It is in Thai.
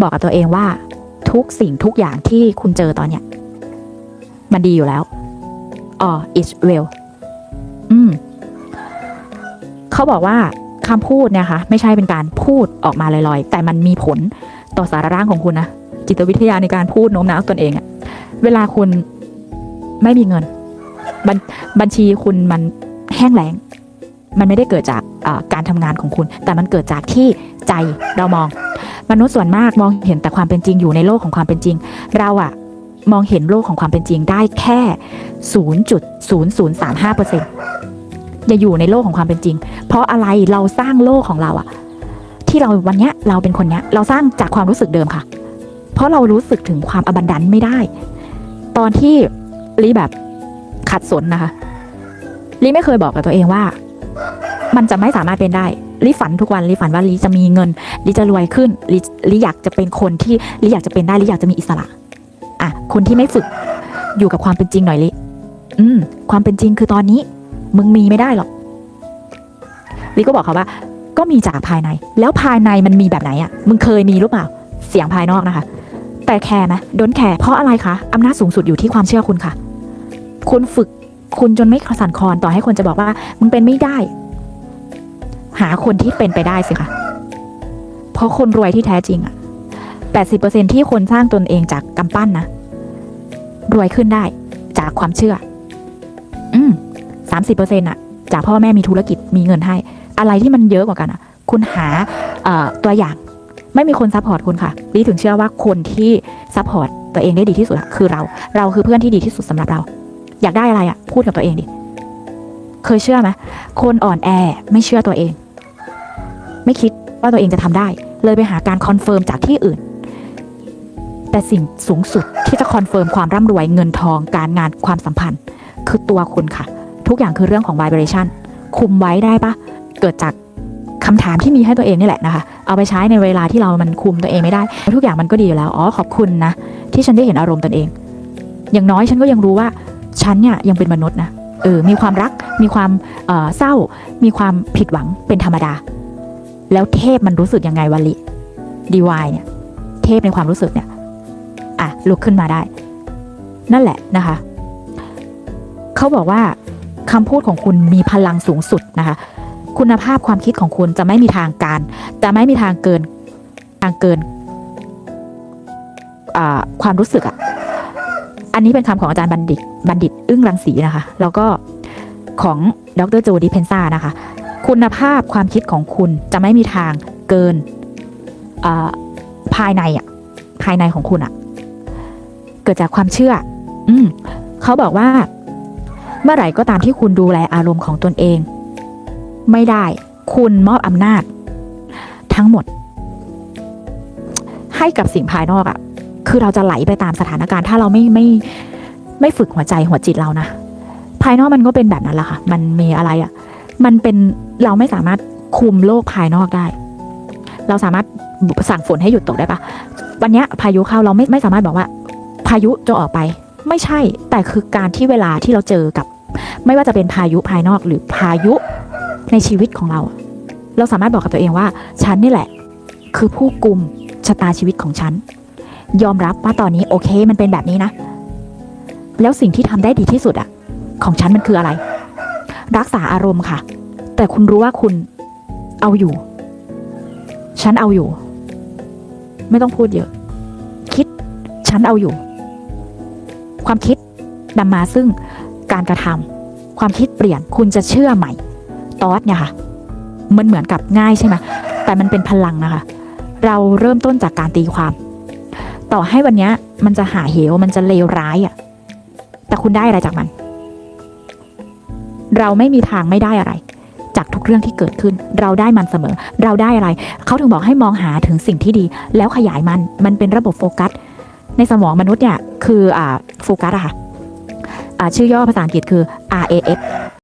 บอกกับตัวเองว่า ทุกสิ่งทุกอย่างที่คุณเจอตอนเนี้ยมันดีอยู่แล้วอ๋อ it's well อืมเขาบอกว่าคำพูดเนี่ยค่ะไม่ใช่เป็นการพูดออกมาลอยๆ แต่มันมีผลต่อสารร่างของคุณนะ จิตวิทยาในการพูดโน้มน้าวตนเองอะเวลาคุณไม่มีเงินบ,บัญชีคุณมันแห้งแล้ง มันไม่ได้เกิดจาก การทำงานของคุณ แต่มันเกิดจากที่ใจเรามอง มนุษย์ส่วนมากมองเห็นแต่ความเป็นจริงอยู่ในโลกของความเป็นจริง เราอะมองเห็นโลกของความเป็นจริงได้แค่ 0.0035เปอร์เซ็นต์อย่าอยู่ในโลกของความเป็นจริง เพราะอะไรเราสร้างโลกของเราอะที่เราวันนี้เราเป็นคนเนี้ยเราสร้างจากความรู้สึกเดิมค่ะ เพราะเรารู้สึกถึงความอบันดันไม่ได้ ตอนที่ลีแบบขัดสนนะคะลีไม่เคยบอกกับตัวเองว่า มันจะไม่สามารถเป็นได้ลีฝันทุกวันลีฝันว่าลีจะมีเงินลีจะรวยขึ้นลีลีอยากจะเป็นคนที่ลีอยากจะเป็นได้ลีอยากจะมีอิสระอะคนที่ไม่ฝึกอยู่กับความเป็นจริงหน่อยลิอืม ความเป็นจริงคือตอนนี้ มึงมีไม่ได้หรอกลีก็บอกเขาว่า ก็มีจากภายใน แล้วภายในมันมีแบบไหนอะมึงเคยมีหรือเปล่า เสียงภายนอกนะคะ แต่แคร์ไหมโดนแคร์เพราะอะไรคะอำนาจสูงสุดอยู่ที่ความเชื่อคุณค่ะ คุณฝึกคุณจนไม่สั่นคลอนต่อให้คนจะบอกว่า มึงเป็นไม่ได้ หาคนที่เป็นไปได้สิคะเพราะคนรวยที่แท้จริงอะแปดสิบเปอร์เซ็นที่คนสร้างตนเองจากกำปั้นนะ รวยขึ้นได้จากความเชื่อ อืมสามสิบเปอร์เซ็นอะจากพ่อแม่มีธุรกิจมีเงินให้ อะไรที่มันเยอะกว่ากันอะคุณหาตัวอย่างไม่มีคนซัพพอร์ตคุณค่ะลีถึงเชื่อว่าคนที่ซัพพอร์ตตัวเองได้ดีที่สุดคือเรา เราคือเพื่อนที่ดีที่สุดสำหรับเรา อยากได้อะไรอะพูดกับตัวเองดิ เคยเชื่อไหมคนอ่อนแอไม่เชื่อตัวเอง ไม่คิดว่าตัวเองจะทำได้ เลยไปหาการคอนเฟิร์มจากที่อื่น แต่สิ่งสูงสุดที่จะคอนเฟิร์มความร่ำรวยเงินทองการงานความสัมพันธ์ คือตัวคุณค่ะ ทุกอย่างคือเรื่องของ vibration คุมไว้ได้ปะเกิดจากคำถามที่มีให้ตัวเองนี่แหละนะคะ เอาไปใช้ในเวลาที่เรามันคุมตัวเองไม่ได้ ทุกอย่างมันก็ดีอยู่แล้ว อ๋อ ขอบคุณนะ ที่ฉันได้เห็นอารมณ์ตนเอง อย่างน้อยฉันก็ยังรู้ว่า ฉันเนี่ยยังเป็นมนุษย์นะ เออ มีความรัก มีความเศร้า มีความผิดหวัง เป็นธรรมดา แล้วเทพมันรู้สึกยังไงวะลิดีวายเนี่ย เทพในความรู้สึกเนี่ยอะลุกขึ้นมาได้ นั่นแหละนะคะ เขาบอกว่าคำพูดของคุณมีพลังสูงสุดนะคะ คุณภาพความคิดของคุณจะไม่มีทางการ จะไม่มีทางเกินทางเกินความรู้สึกอะอันนี้เป็นคำของอาจารย์บัณฑิต บัณฑิต อึ้งรังสีนะคะ แล้วก็ของดรโจดิเพนซ่านะคะ คุณภาพความคิดของคุณจะไม่มีทางเกินภายในอะภายในของคุณอะเกิดจากความเชื่อ อืมเขาบอกว่า เมื่อไหร่ก็ตามที่คุณดูแลอารมณ์ของตนเอง ไม่ได้ คุณมอบอำนาจ ทั้งหมด ให้กับสิ่งภายนอกอะคือเราจะไหลไปตามสถานการณ์ ถ้าเราไม่ไม่ไม่ฝึกหัวใจหัวจิตเรานะภายนอกมันก็เป็นแบบนั้นแหละค่ะ มันมีอะไรอะ มันเป็น เราไม่สามารถคุมโลกภายนอกได้ เราสามารถสั่งฝนให้หยุดตกได้ปะวันนี้พายุเข้าเราไม่ไม่สามารถบอกว่า พายุจะออกไป ไม่ใช่ แต่คือการที่เวลาที่เราเจอกับ ไม่ว่าจะเป็นพายุภายนอกหรือพายุในชีวิตของเรา เราสามารถบอกกับตัวเองว่า ฉันนี่แหละ คือผู้กุมชะตาชีวิตของฉัน ยอมรับว่าตอนนี้โอเคมันเป็นแบบนี้นะ แล้วสิ่งที่ทำได้ดีที่สุดอะของฉันมันคืออะไร รักษาอารมณ์ค่ะ แต่คุณรู้ว่าคุณเอาอยู่ ฉันเอาอยู่ ไม่ต้องพูดเยอะ คิด ฉันเอาอยู่ ความคิดนำมาซึ่งการกระทำความคิดเปลี่ยนคุณจะเชื่อใหม่ตอสเนี่ยค่ะมันเหมือนกับง่ายใช่ไหมแต่มันเป็นพลังนะคะ เราเริ่มต้นจากการตีความ ต่อให้วันนี้มันจะหาเหวมันจะเลวร้ายอะ่ะ แต่คุณได้อะไรจากมัน เราไม่มีทางไม่ได้อะไร เรื่องที่เกิดขึ้น เราได้มันเสมอ เราได้อะไร เขาถึงบอกให้มองหาถึงสิ่งที่ดี แล้วขยายมัน มันเป็นระบบโฟกัส ในสมองมนุษย์เนี่ย คืออ่าโฟกัสอะค่ะชื่อย่อภาษาอังกฤษคือ RAF